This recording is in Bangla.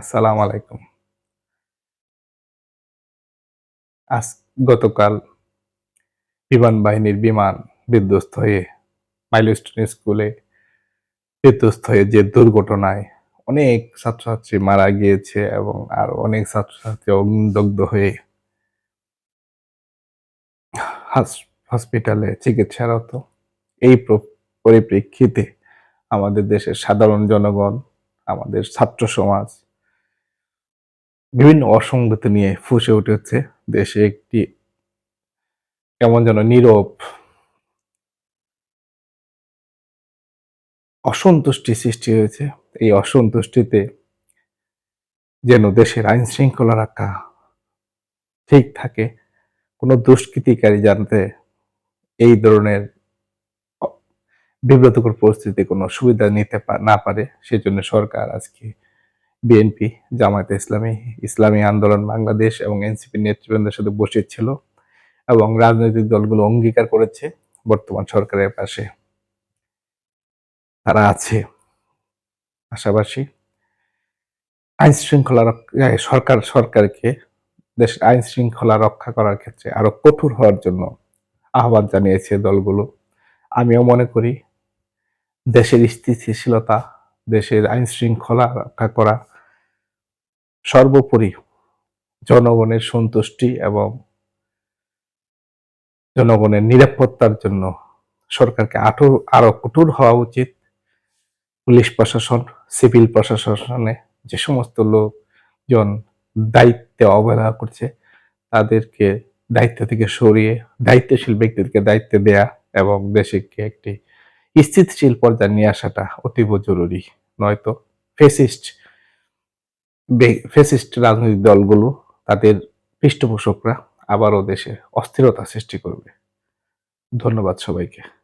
আসসালামু আলাইকুম। আজ গতকাল বিমান বাহিনীর বিমান বিধ্বস্ত হয়ে মাইলস্টোন স্কুলে বিধ্বস্ত হয়ে যে দুর্ঘটনায় অনেক ছাত্রছাত্রী মারা গিয়েছে এবং আর অনেক ছাত্রছাত্রী অগ্নিদগ্ধ হয়ে হাস- হসপিটালে চিকিৎসারত। এই পরিপ্রেক্ষিতে আমাদের দেশের সাধারণ জনগণ, আমাদের ছাত্র সমাজ বিভিন্ন অসঙ্গতি নিয়ে ফুসে উঠেছে দেশে একটি কেমন যেন নীরব অসন্তুষ্টি সৃষ্টি হয়েছে। এই অসন্তুষ্টিতে যেন দেশের আইন শৃঙ্খলা রাখা ঠিক থাকে, কোনো দুষ্কৃতিকারী জানতে এই ধরনের বিব্রতকর পরিস্থিতি কোনো সুবিধা নিতে না পারে, সেজন্য সরকার আজকে বিএনপি জামায়াতে ইসলামী ইসলামী আন্দোলন, বাংলাদেশ এবং এনসিপি নেতৃবৃন্দের সাথে বসেছিল এবং রাজনৈতিক দলগুলো অঙ্গীকার করেছে। বর্তমান সরকারের পাশে তারা আছে। পাশাপাশি আইন শৃঙ্খলা সরকার, সরকারকে দেশ আইন শৃঙ্খলা রক্ষা করার ক্ষেত্রে আরও কঠোর হওয়ার জন্য আহ্বান জানিয়েছে দলগুলো। আমিও মনে করি দেশের স্থিতিশীলতা, দেশের আইন শৃঙ্খলা রক্ষা করা সর্বোপরি জনগণের সন্তুষ্টি এবং জনগণের নিরাপত্তার জন্য সরকারকে আরও আরও কঠোর হওয়া উচিত। পুলিশ প্রশাসন, সিভিল প্রশাসনে যে সমস্ত লোকজন দায়িত্বে অবহেলা করছে, তাদেরকে দায়িত্ব থেকে সরিয়ে, দায়িত্বশীল ব্যক্তিদেরকে দায়িত্ব দেয়া এবং দেশকে একটি স্থিতিশীল পর্যায়ে নিয়ে আসাটা অতীব জরুরি। নয়তো ফেসিস্ট ফেসিস্ট রাজনৈতিক দলগুলো তাদের পৃষ্ঠপোষকরা আবারও দেশে অস্থিরতা সৃষ্টি করবে। ধন্যবাদ সবাইকে।